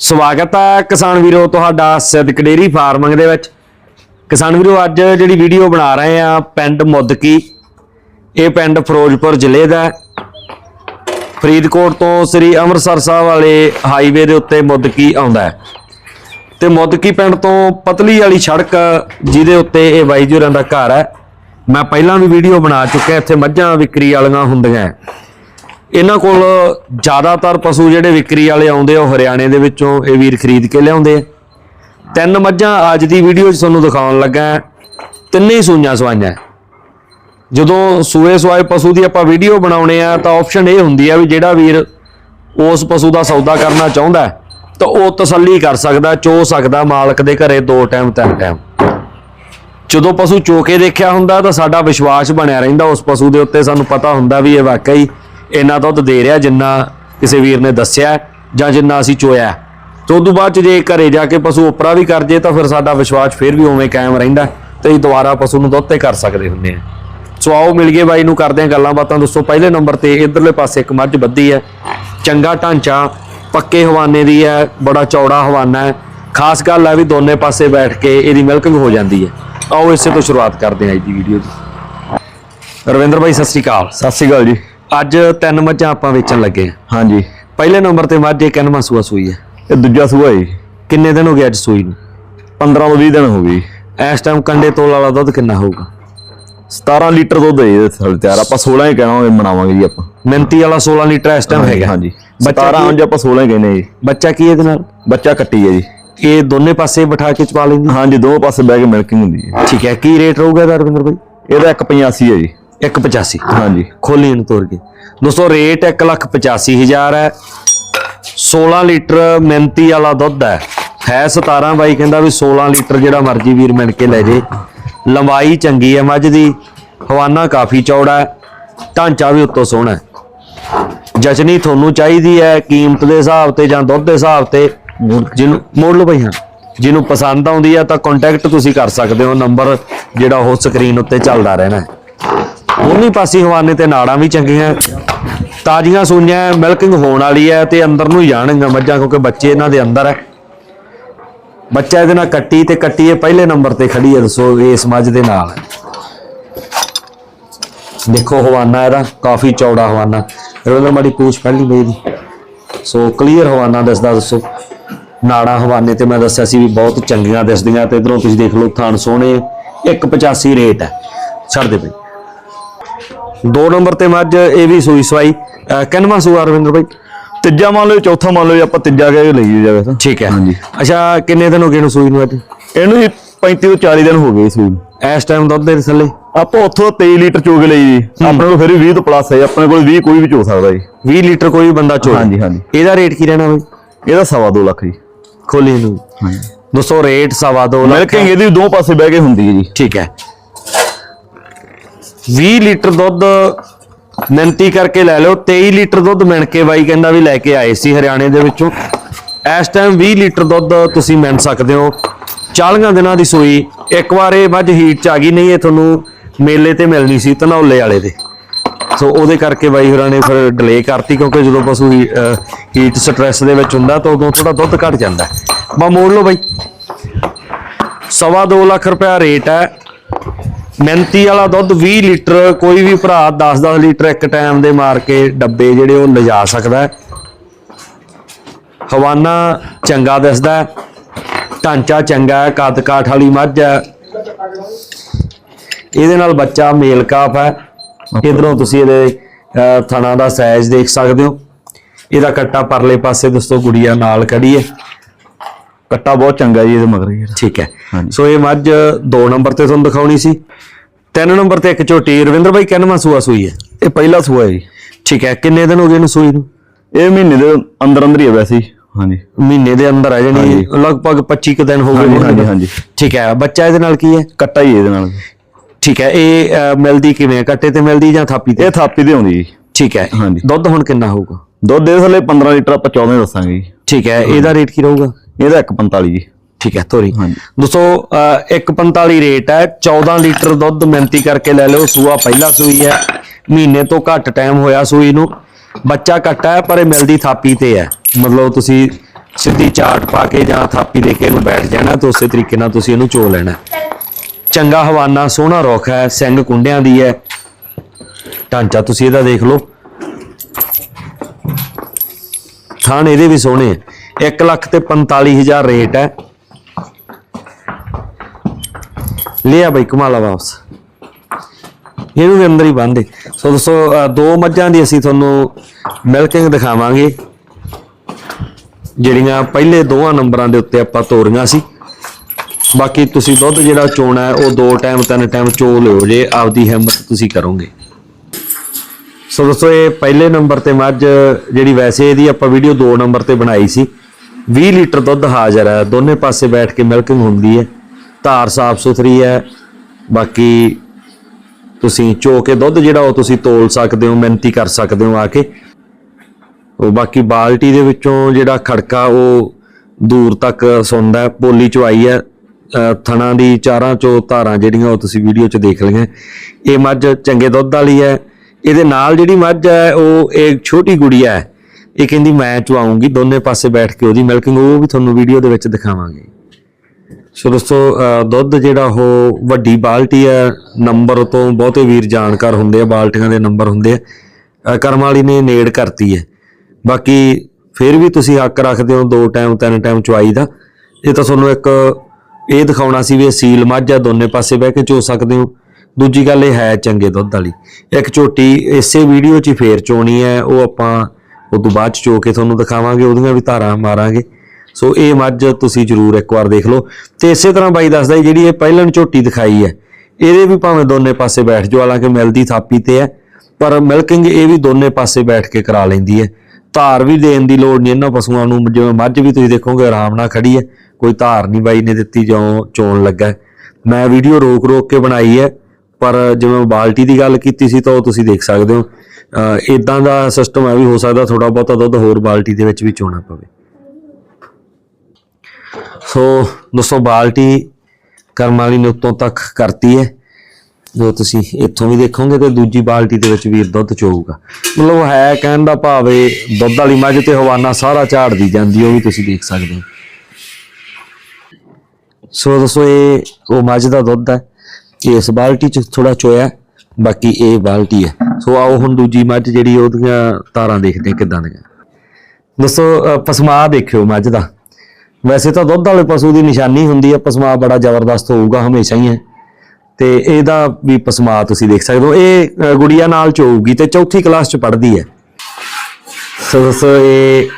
ਸਵਾਗਤ ਹੈ ਕਿਸਾਨ ਵੀਰੋ, ਤੁਹਾਡਾ ਸਿੱਧਕ ਡੇਰੀ ਫਾਰਮਿੰਗ ਦੇ ਵਿੱਚ। ਕਿਸਾਨ ਵੀਰੋ, ਅੱਜ ਜਿਹੜੀ ਵੀਡੀਓ ਬਣਾ ਰਹੇ ਆ ਪਿੰਡ ਮੁੱਦਕੀ। ਇਹ ਪਿੰਡ ਫਿਰੋਜ਼ਪੁਰ ਜ਼ਿਲ੍ਹੇ ਦਾ ਫਰੀਦਕੋਟ ਤੋਂ ਸ੍ਰੀ ਅੰਮ੍ਰਿਤਸਰ ਸਾਹਿਬ ਵਾਲੇ ਹਾਈਵੇ ਦੇ ਉੱਤੇ ਮੁੱਦਕੀ ਆਉਂਦਾ ਹੈ। ਤੇ ਮੁੱਦਕੀ ਪਿੰਡ ਤੋਂ ਪਤਲੀ ਵਾਲੀ ਸੜਕ, ਜਿਹਦੇ ਉੱਤੇ ਇਹ ਬਾਈ ਜੀ ਦਾ ਘਰ ਹੈ। ਮੈਂ ਪਹਿਲਾਂ ਵੀ ਵੀਡੀਓ ਬਣਾ ਚੁੱਕਿਆ, ਇੱਥੇ ਮੱਝਾਂ ਵਿਕਰੀ ਵਾਲੀਆਂ ਹੁੰਦੀਆਂ ਇਹਨਾਂ ਕੋਲ ਜ਼ਿਆਦਾਤਰ ਪਸ਼ੂ ਜਿਹੜੇ ਵਿਕਰੀ ਵਾਲੇ ਆਉਂਦੇ ਆ, ਉਹ ਹਰਿਆਣੇ ਦੇ ਵਿੱਚੋਂ ਇਹ ਵੀਰ ਖਰੀਦ ਕੇ ਲਿਆਉਂਦੇ ਆ। ਤਿੰਨ ਮੱਝਾਂ ਅੱਜ ਦੀ ਵੀਡੀਓ 'ਚ ਤੁਹਾਨੂੰ ਦਿਖਾਉਣ ਲੱਗਾ ਹਾਂ। ਤਿੰਨੇ ਹੀ ਸੂਈਆਂ ਸਵਾਈਆਂ। ਜਦੋਂ ਸੂਏ ਸਵਾਏ ਪਸ਼ੂ ਦੀ ਆਪਾਂ ਵੀਡੀਓ ਬਣਾਉਣੇ ਆ, ਤਾਂ ਆਪਸ਼ਨ ਇਹ ਹੁੰਦੀ ਆ ਵੀ ਜਿਹੜਾ ਵੀਰ ਉਸ ਪਸ਼ੂ ਦਾ ਸੌਦਾ ਕਰਨਾ ਚਾਹੁੰਦਾ ਤਾਂ ਉਹ ਤਸੱਲੀ ਕਰ ਸਕਦਾ, ਚੋ ਸਕਦਾ ਮਾਲਕ ਦੇ ਘਰੇ ਦੋ ਟਾਈਮ, ਤਿੰਨ ਟਾਈਮ। ਜਦੋਂ ਪਸ਼ੂ ਚੋਕੇ ਦੇਖਿਆ ਹੁੰਦਾ, ਤਾਂ ਸਾਡਾ ਵਿਸ਼ਵਾਸ ਬਣਿਆ ਰਹਿੰਦਾ, ਉਸ ਪਸ਼ੂ ਦੇ ਉੱਤੇ ਸਾਨੂੰ ਪਤਾ ਹੁੰਦਾ ਵੀ ਇਹ ਵਾਕਈ ਇੰਨਾ ਦੁੱਧ ਦੇ ਰਿਹਾ ਜਿੰਨਾ ਕਿਸੇ ਵੀਰ ਨੇ ਦੱਸਿਆ ਜਾਂ ਜਿੰਨਾ ਅਸੀਂ ਚੋਇਆ ਤੇ ਤੋਂ ਬਾਅਦ ਚ ਜੇ ਘਰੇ ਜਾ ਕੇ ਪਸ਼ੂ ਉਪਰਾ ਵੀ ਕਰ ਜੇ ਤਾਂ ਫਿਰ ਸਾਡਾ ਵਿਸ਼ਵਾਸ ਫਿਰ ਵੀ ਉਵੇਂ ਕਾਇਮ ਰਹਿੰਦਾ ਤੇ ਅਸੀਂ ਦੁਬਾਰਾ ਪਸ਼ੂ ਨੂੰ ਦੁੱਧ ਤੇ ਕਰ ਸਕਦੇ ਹੁੰਦੇ ਆ ਸੋ ਆਓ ਮਿਲ ਗਏ ਬਾਈ ਨੂੰ ਕਰਦੇ ਆ ਗੱਲਾਂ ਬਾਤਾਂ। ਦੋਸਤੋ, ਪਹਿਲੇ ਨੰਬਰ ਤੇ ਇਧਰਲੇ ਪਾਸੇ ਇੱਕ ਮੱਝ ਬੱਧੀ ਹੈ। ਚੰਗਾ ਢਾਂਚਾ, ਪੱਕੇ ਹਵਾਨੇ ਦੀ ਹੈ, ਬੜਾ ਚੌੜਾ ਹਵਾਨਾ ਹੈ। ਖਾਸ ਗੱਲ ਹੈ ਵੀ ਦੋਨੇ ਪਾਸੇ ਬੈਠ ਕੇ ਇਹਦੀ ਮਿਲਕਿੰਗ ਹੋ ਜਾਂਦੀ ਹੈ। ਆਓ ਇਸੇ ਤੋਂ ਸ਼ੁਰੂਆਤ ਕਰਦੇ ਹਾਂ ਅੱਜ ਦੀ ਵੀਡੀਓ ਦੀ। ਰਵਿੰਦਰ ਭਾਈ ਸਤਿ ਸ਼੍ਰੀ ਅਕਾਲ। ਸਤਿ ਸ਼੍ਰੀ ਅਕਾਲ ਜੀ। ਅੱਜ ਤਿੰਨ ਮੱਝਾਂ ਆਪਾਂ ਵੇਚਣ ਲੱਗੇ ਹਾਂ। ਹਾਂਜੀ। ਪਹਿਲੇ ਨੰਬਰ ਤੇ ਮੱਝ ਇਹ ਕਿੰਨਵਾਂ ਸੂਆ ਸੂਈ ਹੈ। ਇਹ ਦੂਜਾ ਸੂਆ ਜੀ। ਕਿੰਨੇ ਦਿਨ ਹੋ ਗਏ ਅੱਜ ਸੂਈ ਨੂੰ? 15 ਤੋਂ 20 ਦਿਨ ਹੋ ਗਏ। ਇਸ ਟਾਈਮ ਕੰਡੇ ਤੋਲ ਵਾਲਾ ਦੁੱਧ ਕਿੰਨਾ ਹੋਊਗਾ? 17 ਲੀਟਰ ਦੁੱਧ ਹੈ ਇਹਦੇ ਥੱਲੇ ਤਿਆਰ। ਆਪਾਂ 16 ਹੀ ਕਹਿਣਾ ਬਣਾਵਾਂਗੇ ਜੀ ਆਪਾਂ। ਮਿੰਤੀ ਵਾਲਾ 16 ਲੀਟਰ ਇਸ ਟਾਈਮ ਹੈਗਾ। ਹਾਂਜੀ। ਬੱਚਾ 17 ਕੀ- ਉਂਝ ਆਪਾਂ 16 ਹੀ ਕਹਿੰਦੇ ਜੀ। ਬੱਚਾ ਕੀ ਇਹਦੇ ਨਾਲ? ਬੱਚਾ ਕੱਟੀ ਹੈ ਜੀ। ਇਹ ਦੋਨੇ ਪਾਸੇ ਬਿਠਾ ਕੇ ਚਪਾ ਲੈਂਦੀ? ਹਾਂਜੀ ਦੋਵੇਂ ਪਾਸੇ ਬਹਿ ਕੇ ਮਿਲਕਿੰਗ ਹੁੰਦੀ ਹੈ। ਠੀਕ ਹੈ ਕੀ ਰੇਟ ਰਹੂਗਾ ਇਹਦਾ ਰਵਿੰਦਰ ਭਾਈ ਇਹਦਾ 185 ਹੈ ਜੀ। 185 ਹਾਂਜੀ। ਖੋਲੀ ਇਹਨੂੰ ਤੋੜ ਕੇ। ਦੋਸਤੋ ਰੇਟ 185000 ਹੈ। 16 ਲੀਟਰ ਮਿੰਤੀ ਵਾਲਾ ਦੁੱਧ ਹੈ। ਹੈ 17 ਬਾਈ ਕਹਿੰਦਾ ਵੀ 16 ਲੀਟਰ ਜਿਹੜਾ ਮਰਜ਼ੀ ਵੀਰ ਮਿਣ ਕੇ ਲੈ ਜੇ। ਲੰਬਾਈ ਚੰਗੀ ਹੈ ਮੱਝ ਦੀ। ਹਵਾਨਾ ਕਾਫੀ ਚੌੜਾ ਹੈ। ਢਾਂਚਾ ਵੀ ਉੱਤੋਂ ਸੋਹਣਾ ਹੈ। ਜਚਨੀ ਤੁਹਾਨੂੰ ਚਾਹੀਦੀ ਹੈ ਕੀਮਤ ਦੇ ਹਿਸਾਬ ਤੇ ਜਾਂ ਦੁੱਧ ਦੇ ਹਿਸਾਬ ਤੇ। ਜਿਹਨੂੰ ਮੋੜ ਲਓ ਭਾਈ ਹਾਂ। ਜਿਹਨੂੰ ਪਸੰਦ ਆਉਂਦੀ ਹੈ ਤਾਂ ਕੰਟੈਕਟ ਤੁਸੀਂ ਕਰ ਸਕਦੇ ਹੋ। ਨੰਬਰ ਜਿਹੜਾ ਉਹ ਸਕਰੀਨ ਉੱਤੇ ਚੱਲਦਾ ਰਹਿਣਾ ਹੈ। ਉਨੀ ਪਾਸੀ ਹਵਾਨੇ ਤੇ ਨਾੜਾਂ ਵੀ ਚੰਗੀਆਂ ਤਾਜ਼ੀਆਂ ਸੂਈਆਂ ਮਿਲਕਿੰਗ ਹੋਣ ਵਾਲੀ ਹੈ ਤੇ ਅੰਦਰ ਨੂੰ ਜਾਣਗੀਆਂ ਮੱਝਾਂ ਕਿਉਂਕਿ ਬੱਚੇ ਇਹਨਾਂ ਦੇ ਅੰਦਰ ਹੈ। ਬੱਚਾ ਇਹਦੇ ਨਾਲ ਕੱਟੀ ਤੇ ਕੱਟੀ ਇਹ ਪਹਿਲੇ ਨੰਬਰ ਤੇ ਖੜੀ ਹੈ ਦੱਸੋ ਇਸ ਮੱਝ ਦੇ ਨਾਲ। ਦੇਖੋ ਹਵਾਨਾ ਇਹਦਾ ਕਾਫੀ ਚੌੜਾ ਹਵਾਨਾ। ਰਵਿੰਦਰ ਮਾੜੀ ਪੂਛ ਪਹਿਲੀ ਮੇਰੀ ਸੋ ਕਲੀਅਰ ਹਵਾਨਾ ਦੱਸਦਾ ਦੱਸੋ। ਨਾੜਾਂ ਹਵਾਨੇ ਤੇ ਮੈਂ ਦੱਸਿਆ ਸੀ ਵੀ ਬਹੁਤ ਚੰਗੀਆਂ ਦਿਸਦੀਆਂ ਤੇ ਇਧਰੋਂ ਤੁਸੀਂ ਦੇਖ ਲਓ ਥਾਨ ਸੋਹਣੇ 185 ਰੇਟ ਹੈ। ਛੱਡ ਦੇ ਬਈ। ਦੋ ਨੰਬਰ ਤੇ ਮੱਝ ਇਹ ਵੀ ਸੂਈ ਸਵਾਈ। ਕਿੰਨਵਾਂ ਸੂਆ ਰਵਿੰਦਰ ਭਾਈ ਤੀਜਾ ਮੰਨ ਲਓ ਜੀ, ਚੌਥਾ ਮੰਨ ਲਓ ਆਪਾਂ ਤੀਜਾ ਕਹਿ ਕੇ ਲਈ ਜਾਵੇ ਤਾਂ। ਠੀਕ ਹੈ। ਹਾਂਜੀ। ਅੱਛਾ ਕਿੰਨੇ ਦਿਨ ਹੋ ਗਏ ਨੂੰ ਸੂਈ ਨੂੰ ਅੱਜ? ਇਹਨੂੰ ਜੀ 35 ਤੋਂ 40 ਦਿਨ ਹੋ ਗਏ ਸੂਈ ਨੂੰ। ਇਸ ਟਾਈਮ ਦੁੱਧ ਦੇ ਥੱਲੇ? ਆਪਾਂ ਉੱਥੋਂ 23 ਲੀਟਰ ਚੋ ਕੇ ਲਈ ਜੀ। ਆਪਣੇ ਕੋਲ ਫਿਰ ਵੀ 20 ਤੋਂ ਪਲੱਸ ਹੈ ਆਪਣੇ ਕੋਲ 20 ਕੋਈ ਵੀ ਚੋ ਸਕਦਾ ਜੀ। 20 ਲੀਟਰ ਕੋਈ ਵੀ ਬੰਦਾ ਚੋਏ ਹਾਂਜੀ, ਹਾਂਜੀ। ਇਹਦਾ ਰੇਟ ਕੀ ਰਹਿਣਾ ਬਈ? ਇਹਦਾ ਸਵਾ ਦੋ ਲੱਖ ਜੀ। ਖੋਲੀ ਇਹਨੂੰ। ਹਾਂਜੀ। ਦੋਸਤੋ ਰੇਟ ਸਵਾ ਦੋ ਲੱਖ। ਮਿਲਕਿੰਗ ਇਹਦੀ ਦੋ ਪਾਸੇ ਬਹਿ ਕੇ ਹੁੰਦੀ ਹੈ ਜੀ। ਠੀਕ ਹੈ। 20 ਲੀਟਰ ਦੁੱਧ ਮਿਹਨਤੀ ਕਰਕੇ ਲੈ ਲਓ। 23 ਲੀਟਰ ਦੁੱਧ ਮਿਣ ਕੇ ਬਾਈ ਕਹਿੰਦਾ ਵੀ ਲੈ ਕੇ ਆਏ ਸੀ ਹਰਿਆਣੇ ਦੇ ਵਿੱਚੋਂ। ਇਸ ਟਾਈਮ 20 ਲੀਟਰ ਦੁੱਧ ਤੁਸੀਂ ਮਿਣ ਸਕਦੇ ਹੋ। 40 ਦਿਨਾਂ ਦੀ ਸੂਈ। ਇੱਕ ਵਾਰ ਇਹ ਮੱਝ ਹੀਟ ਚ ਆ ਗਈ। ਨਹੀਂ, ਇਹ ਤੁਹਾਨੂੰ ਮੇਲੇ ਤੇ ਮਿਲਣੀ ਸੀ, ਧਨੌਲੇ ਵਾਲੇ ਦੇ। ਸੋ ਉਹਦੇ ਕਰਕੇ ਬਾਈ ਹੋਰਾਂ ਨੇ ਫਿਰ ਡਿਲੇ ਕਰਤੀ ਕਿਉਂਕਿ ਜਦੋਂ ਪਸ਼ੂ ਹੀਟ ਸਟ੍ਰੈਸ ਦੇ ਵਿੱਚ ਹੁੰਦਾ ਤਾਂ ਉਦੋਂ ਥੋੜਾ ਦੁੱਧ ਘਟ ਜਾਂਦਾ। ਹੈ। ਬਾ, ਮੋੜ ਲਓ ਬਾਈ। ਸਵਾ ਦੋ ਲੱਖ ਰੁਪਇਆ ਰੇਟ ਹੈ। ਮਿਹਨਤੀ ਵਾਲਾ ਦੁੱਧ 20 ਲੀਟਰ ਕੋਈ ਵੀ ਭਰਾ 10-10 ਲੀਟਰ ਇੱਕ ਟਾਈਮ ਦੇ ਮਾਰ ਕੇ ਡੱਬੇ ਜਿਹੜੇ ਉਹ ਲਿਜਾ ਸਕਦਾ ਹੈ। ਹਵਾਨਾ ਚੰਗਾ ਦਿਸਦਾ ਹੈ ਢਾਂਚਾ ਚੰਗਾ ਹੈ ਕੱਦ ਕਾਠ ਵਾਲੀ ਮੱਝ ਹੈ। ਇਹਦੇ ਨਾਲ ਬੱਚਾ ਮੇਲ ਕਾਫ ਹੈ। ਇਧਰੋਂ ਤੁਸੀਂ ਇਹਦੇ ਅਹ, ਥਣਾ ਦਾ ਸਾਈਜ਼ ਦੇਖ ਸਕਦੇ ਹੋ। ਇਹਦਾ ਕੱਟਾ ਪਰਲੇ ਪਾਸੇ ਦੋਸਤੋ ਗੁੜੀਆ ਨਾਲ ਖੜੀ ਹੈ। ਕੱਟਾ ਬਹੁਤ ਚੰਗਾ ਜੀ ਇਹਦੇ ਮਗਰ ਜੀ ਠੀਕ ਹੈ। ਹਾਂਜੀ। ਸੋ ਇਹ ਮੱਝ 2 ਨੰਬਰ ਤੇ ਤੁਹਾਨੂੰ ਦਿਖਾਉਣੀ ਸੀ। 3 ਨੰਬਰ ਤੇ ਇੱਕ ਝੋਟੀ ਰਵਿੰਦਰ ਭਾਈ ਕਿੰਨਵਾਂ ਸੂਆ ਸੂਈ ਹੈ? ਇਹ ਪਹਿਲਾ ਸੂਆ ਹੈ ਜੀ। ਠੀਕ ਹੈ। ਕਿੰਨੇ ਦਿਨ ਹੋ ਗਏ ਇਹਨੂੰ ਸੂਈ ਨੂੰ? ਇਹ ਮਹੀਨੇ ਦੇ ਅੰਦਰ ਅੰਦਰ ਹੀ ਹੈ ਵੈਸੇ ਹੀ। ਹਾਂਜੀ। ਮਹੀਨੇ ਦੇ ਅੰਦਰ ਹੈ। ਜਾਨੀ ਹਾਂਜੀ। ਲਗਭਗ 25 ਕੁ ਦਿਨ ਹੋ ਗਏ ਹਾਂਜੀ, ਹੋਣਗੇ। ਹਾਂਜੀ, ਹਾਂਜੀ। ਠੀਕ ਹੈ। ਬੱਚਾ ਇਹਦੇ ਨਾਲ ਕੀ ਹੈ? ਕੱਟਾ ਹੀ ਇਹਦੇ ਨਾਲ। ਠੀਕ ਹੈ। ਇਹ ਅਹ, ਮਿਲਦੀ ਕਿਵੇਂ ਹੈ? ਕੱਟੇ ਤੇ ਮਿਲਦੀ ਜਾਂ ਥਾਪੀ ਤੇ? ਇਹ ਥਾਪੀ ਦੇ ਆਉਂਦੀ ਜੀ। ਠੀਕ ਹੈ। ਹਾਂਜੀ। ਦੁੱਧ ਹੁਣ ਕਿੰਨਾ ਹੋਊਗਾ? ਦੁੱਧ ਦੇ ਥੱਲੇ 15 ਲੀਟਰ ਆਪਾਂ 14 ਦੱਸਾਂਗੇ ਜੀ। ਠੀਕ ਹੈ। ਇਹਦਾ ਰੇਟ ਕੀ ਰਹੂਗਾ? ਇਹਦਾ 145 ਜੀ। ਠੀਕ ਹੈ ਤੋਰੀ। ਦੋਸਤੋ ਅਹ, 145 ਰੇਟ ਹੈ। 14 ਲੀਟਰ ਦੁੱਧ ਮਿਹਨਤੀ ਕਰਕੇ ਲੈ ਲਓ। ਸੂਆ ਪਹਿਲਾ ਸੂਈ ਹੈ। ਮਹੀਨੇ ਤੋਂ ਘੱਟ ਟਾਈਮ ਹੋਇਆ ਸੂਈ ਨੂੰ। ਬੱਚਾ ਘੱਟਾ ਹੈ ਪਰ ਇਹ ਮਿਲਦੀ ਥਾਪੀ ਤੇ ਹੈ। ਮਤਲਬ ਤੁਸੀਂ ਸਿੱਧੀ ਚਾਟ ਪਾ ਕੇ ਜਾਂ ਥਾਪੀ ਦੇ ਕੇ ਇਹਨੂੰ ਬੈਠ ਜਾਣਾ ਤੇ ਉਸੇ ਤਰੀਕੇ ਨਾਲ ਤੁਸੀਂ ਇਹਨੂੰ ਚੋ ਲੈਣਾ। ਚੰਗਾ ਹਵਾਨਾ ਸੋਹਣਾ ਰੁੱਖ ਹੈ ਸਿੰਘ ਕੁੰਡਿਆਂ ਦੀ ਹੈ। ਢਾਂਚਾ ਤੁਸੀਂ ਇਹਦਾ ਦੇਖ ਲਓ। ਥਾਣ ਇਹਦੇ ਵੀ ਸੋਹਣੇ ਹੈ। 1 ਲੱਖ ਤੇ 45000 ਰੇਟ ਹੈ। ਲਿਆ ਬਈ ਕਮਾਲਾ ਵਾਪਸ। ਇਹਨੂੰ ਵੀ ਅੰਦਰ ਹੀ ਬੰਨਦੇ ਸੋ ਦੋਸਤੋ ਦੋ ਮੱਝਾਂ ਦੀ ਅਸੀਂ ਤੁਹਾਨੂੰ ਮਿਲਕਿੰਗ ਦਿਖਾਵਾਂਗੇ। ਜਿਹੜੀਆਂ ਪਹਿਲੇ ਦੋਹਾਂ ਨੰਬਰਾਂ ਦੇ ਉੱਤੇ ਆਪਾਂ ਤੋਰੀਆਂ ਸੀ। ਬਾਕੀ ਤੁਸੀਂ ਦੁੱਧ ਜਿਹੜਾ ਚੋਣਾ ਹੈ, ਉਹ ਦੋ ਟਾਈਮ, ਤਿੰਨ ਟਾਈਮ ਚੋ ਲਿਓ। ਜੇ ਆਪਦੀ ਹਿੰਮਤ ਤੁਸੀਂ ਕਰੋਗੇ। ਸੋ ਦੋਸਤੋ, ਇਹ ਪਹਿਲੇ ਨੰਬਰ ਤੇ ਮੱਝ ਜਿਹੜੀ ਵੈਸੇ ਇਹਦੀ ਆਪਾਂ ਵੀਡੀਓ 2 ਨੰਬਰ ਤੇ ਬਣਾਈ ਸੀ। 20 ਲੀਟਰ ਦੁੱਧ ਹਾਜ਼ਰ ਹੈ। ਦੋਨੇ ਪਾਸੇ ਬੈਠ ਕੇ ਮਿਲਕਿੰਗ ਹੁੰਦੀ ਹੈ। ਧਾਰ ਸਾਫ਼ ਸੁਥਰੀ ਹੈ। ਬਾਕੀ ਤੁਸੀਂ ਚੋ ਕੇ ਦੁੱਧ ਜਿਹੜਾ ਉਹ ਤੁਸੀਂ ਤੋਲ ਸਕਦੇ ਹੋ, ਮਿਹਨਤੀ ਕਰ ਸਕਦੇ ਹੋ ਆ ਕੇ। ਉਹ ਬਾਕੀ ਬਾਲਟੀ ਦੇ ਵਿੱਚੋਂ ਜਿਹੜਾ ਖੜਕਾ ਉਹ ਦੂਰ ਤੱਕ ਸੁਣਦਾ ਪੋਲੀ ਪੋਲੀ ਆਈ ਹੈ। ਥਣਾ ਦੀ ਚਾਰਾਂ ਚੋ ਧਾਰਾਂ ਜਿਹੜੀਆਂ ਉਹ ਤੁਸੀਂ ਵੀਡੀਓ 'ਚ ਦੇਖ ਲਈਆਂ। ਇਹ ਮੱਝ ਚੰਗੇ ਦੁੱਧ ਵਾਲੀ ਹੈ। ਇਹਦੇ ਨਾਲ ਜਿਹੜੀ ਮੱਝ ਹੈ, ਉਹ ਇੱਕ ਛੋਟੀ ਗੁੜੀਆ ਹੈ। ਇਹ ਕਹਿੰਦੀ, ਮੈਂ ਚੁਆਉਂਗੀ ਦੋਨੇ ਪਾਸੇ ਬੈਠ ਕੇ ਉਹਦੀ ਮਿਲਕਿੰਗ ਉਹ ਵੀ ਤੁਹਾਨੂੰ ਵੀਡੀਓ ਦੇ ਵਿੱਚ ਦਿਖਾਵਾਂਗੇ। ਸੋ ਦੋਸਤੋ ਦੁੱਧ ਜਿਹੜਾ ਉਹ ਵੱਡੀ ਬਾਲਟੀ ਹੈ, ਨੰਬਰ ਤੋਂ ਬਹੁਤੇ ਵੀਰ ਜਾਣਕਾਰ ਹੁੰਦੇ ਆ, ਬਾਲਟੀਆਂ ਦੇ ਨੰਬਰ ਹੁੰਦੇ ਆ। ਕਰਮ ਵਾਲੀ ਨੇ ਨੇੜ ਕਰਤੀ ਹੈ। ਬਾਕੀ ਫਿਰ ਵੀ ਤੁਸੀਂ ਹੱਕ ਰੱਖਦੇ ਹੋ, ਦੋ ਟਾਈਮ ਤਿੰਨ ਟਾਈਮ ਚੁਆਈ ਦਾ। ਇਹ ਤਾਂ ਤੁਹਾਨੂੰ ਇੱਕ ਇਹ ਦਿਖਾਉਣਾ ਸੀ ਵੀ ਇਹ ਸੀਲ ਮੱਝ ਆ, ਦੋਨੇ ਪਾਸੇ ਬਹਿ ਕੇ ਚੋ ਸਕਦੇ ਹੋ। ਦੂਜੀ ਗੱਲ ਇਹ ਹੈ ਚੰਗੇ ਦੁੱਧ ਵਾਲੀ। ਇੱਕ ਝੋਟੀ ਇਸੇ ਵੀਡੀਓ 'ਚ ਹੀ ਫੇਰ ਚੋਣੀ ਹੈ, ਉਹ ਆਪਾਂ ਉਸ ਤੋਂ ਬਾਅਦ 'ਚ ਚੋ ਕੇ ਤੁਹਾਨੂੰ ਦਿਖਾਵਾਂਗੇ ਉਹਦੀਆਂ ਵੀ ਧਾਰਾਂ ਮਾਰਾਂਗੇ। ਸੋ ਇਹ ਮੱਝ ਤੁਸੀਂ ਜਰੂਰ ਇੱਕ ਵਾਰ ਦੇਖ ਲਓ। ਤੇ ਇਸੇ ਤਰ੍ਹਾਂ ਬਾਈ ਦੱਸਦਾ ਸੀ, ਜਿਹੜੀ ਇਹ ਪਹਿਲਣ ਝੋਟੀ ਦਿਖਾਈ ਹੈ ਇਹਦੇ ਵੀ ਭਾਵੇਂ ਦੋਨੇ ਪਾਸੇ ਬੈਠ ਜਾਓ ਹਾਲਾਂਕਿ ਮਿਲਦੀ ਥਾਪੀ ਤੇ ਹੈ ਪਰ ਮਿਲਕਿੰਗ ਇਹ ਵੀ ਦੋਨੇ ਪਾਸੇ ਬੈਠ ਕੇ ਕਰਾ ਲੈਂਦੀ ਹੈ। ਧਾਰ ਵੀ ਦੇਣ ਦੀ ਲੋੜ ਨਹੀਂ ਇਹਨਾਂ ਪਸ਼ੂਆਂ ਨੂੰ ਜਿਵੇਂ ਮੱਝ ਵੀ ਤੁਸੀਂ ਦੇਖੋਗੇ ਆਰਾਮ ਨਾਲ ਖੜੀ ਹੈ ਕੋਈ ਧਾਰ ਨਹੀਂ ਬਾਈ ਨੇ ਦਿੱਤੀ ਜਿਉਂ ਚੋਣ ਲੱਗਾ ਮੈਂ ਵੀਡੀਓ ਰੋਕ ਰੋਕ ਕੇ ਬਣਾਈ ਹੈ ਪਰ ਜਿਵੇਂ ਬਾਲਟੀ ਦੀ ਗੱਲ ਕੀਤੀ ਸੀ ਤਾਂ ਉਹ ਤੁਸੀਂ ਦੇਖ ਸਕਦੇ ਹੋ। ਇਦਾਂ ਦਾ ਸਿਸਟਮ ਹੈ ਵੀ ਹੋ ਸਕਦਾ ਥੋੜਾ ਬਹੁਤਾ ਦੁੱਧ ਹੋਰ ਬਾਲਟੀ ਦੇ ਵਿੱਚ ਵੀ ਚੋਣਾ ਪਵੇ। ਸੋ ਦੋਸਤੋ, ਬਾਲਟੀ ਕਰਮ ਵਾਲੀ ਨੇ ਉੱਤੋਂ ਤੱਕ ਕਰਤੀ ਹੈ ਜੋ ਤੁਸੀਂ ਇੱਥੋਂ ਵੀ ਦੇਖੋਗੇ ਤੇ ਦੂਜੀ ਬਾਲਟੀ ਦੇ ਵਿੱਚ ਵੀ ਦੁੱਧ ਚੋਊਗਾ। ਮਤਲਬ ਹੈ ਕਹਿਣ ਦਾ ਭਾਵ, ਇਹ ਦੁੱਧ ਵਾਲੀ ਮੱਝ ਤੇ ਹਵਾਨਾ ਸਾਰਾ ਝਾੜਦੀ ਜਾਂਦੀ ਉਹ ਵੀ ਤੁਸੀਂ ਦੇਖ ਸਕਦੇ ਹੋ। ਸੋ ਦੋਸਤੋ, ਇਹ ਉਹ ਮੱਝ ਦਾ ਦੁੱਧ ਹੈ ਇਸ ਬਾਲਟੀ ਚ ਥੋੜਾ ਚੋਇਆ। ਬਾਕੀ ਇਹ ਬਾਲਟੀ ਹੈ। ਸੋ ਆਓ ਹੁਣ ਦੂਜੀ ਮੱਝ ਜਿਹੜੀ ਉਹਦੀਆਂ ਤਾਰਾਂ ਦੇਖਦੇ ਹਾਂ ਕਿਦਾਂ ਦੀਆਂ। ਦੋਸਤੋ ਅਹ ਪਸਮਾ ਦੇਖਿਓ ਮੱਝ ਦਾ। ਵੈਸੇ ਤਾਂ ਦੁੱਧ ਵਾਲੇ ਪਸ਼ੂ ਦੀ ਨਿਸ਼ਾਨੀ ਹੁੰਦੀ ਹੈ ਪਸਮਾ ਬੜਾ ਜ਼ਬਰਦਸਤ ਹੋਊਗਾ ਹਮੇਸ਼ਾ ਹੀ ਹੈ। ਤੇ ਇਹਦਾ ਵੀ ਪਸਮਾ ਤੁਸੀਂ ਦੇਖ ਸਕਦੇ ਹੋ। ਇਹ ਅਹ, ਗੁੜੀਆ ਨਾਲ ਚ ਹੋਊਗੀ ਤੇ ਚੌਥੀ ਕਲਾਸ ਚ ਪੜ੍ਹਦੀ ਹੈ। ਸੋ ਦੋਸਤੋ ਇਹ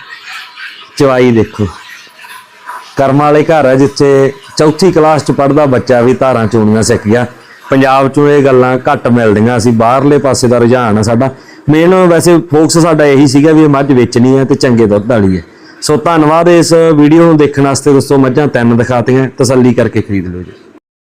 ਚਵਾਈ ਦੇਖੋ। ਕਰਮ ਵਾਲੇ ਘਰ ਹੈ ਜਿੱਥੇ ਚੌਥੀ ਕਲਾਸ ਚ ਪੜਦਾ ਬੱਚਾ ਵੀ ਧਾਰਾਂ ਚੋਣੀਆਂ ਸਿੱਖ ਗਿਆ। ਪੰਜਾਬ ਚੋਂ ਇਹ ਗੱਲਾਂ ਘੱਟ ਮਿਲਦੀਆਂ ਸੀ, ਬਾਹਰਲੇ ਪਾਸੇ ਦਾ ਰੁਝਾਨ ਆ ਸਾਡਾ। ਮੇਨ ਵੈਸੇ ਫੋਕਸ ਸਾਡਾ ਇਹੀ ਸੀਗਾ ਵੀ ਇਹ ਮੱਝ ਵੇਚਣੀ ਹੈ ਤੇ ਚੰਗੇ ਦੁੱਧ ਵਾਲੀ ਹੈ ਸੋ ਧੰਨਵਾਦ ਇਸ ਵੀਡੀਓ ਨੂੰ ਦੇਖਣ ਵਾਸਤੇ ਦੋਸਤੋ, ਮੱਝਾਂ ਤਿੰਨ ਦਿਖਾਤੀਆਂ, ਤਸੱਲੀ ਕਰਕੇ ਖਰੀਦ ਲਓ ਜੀ।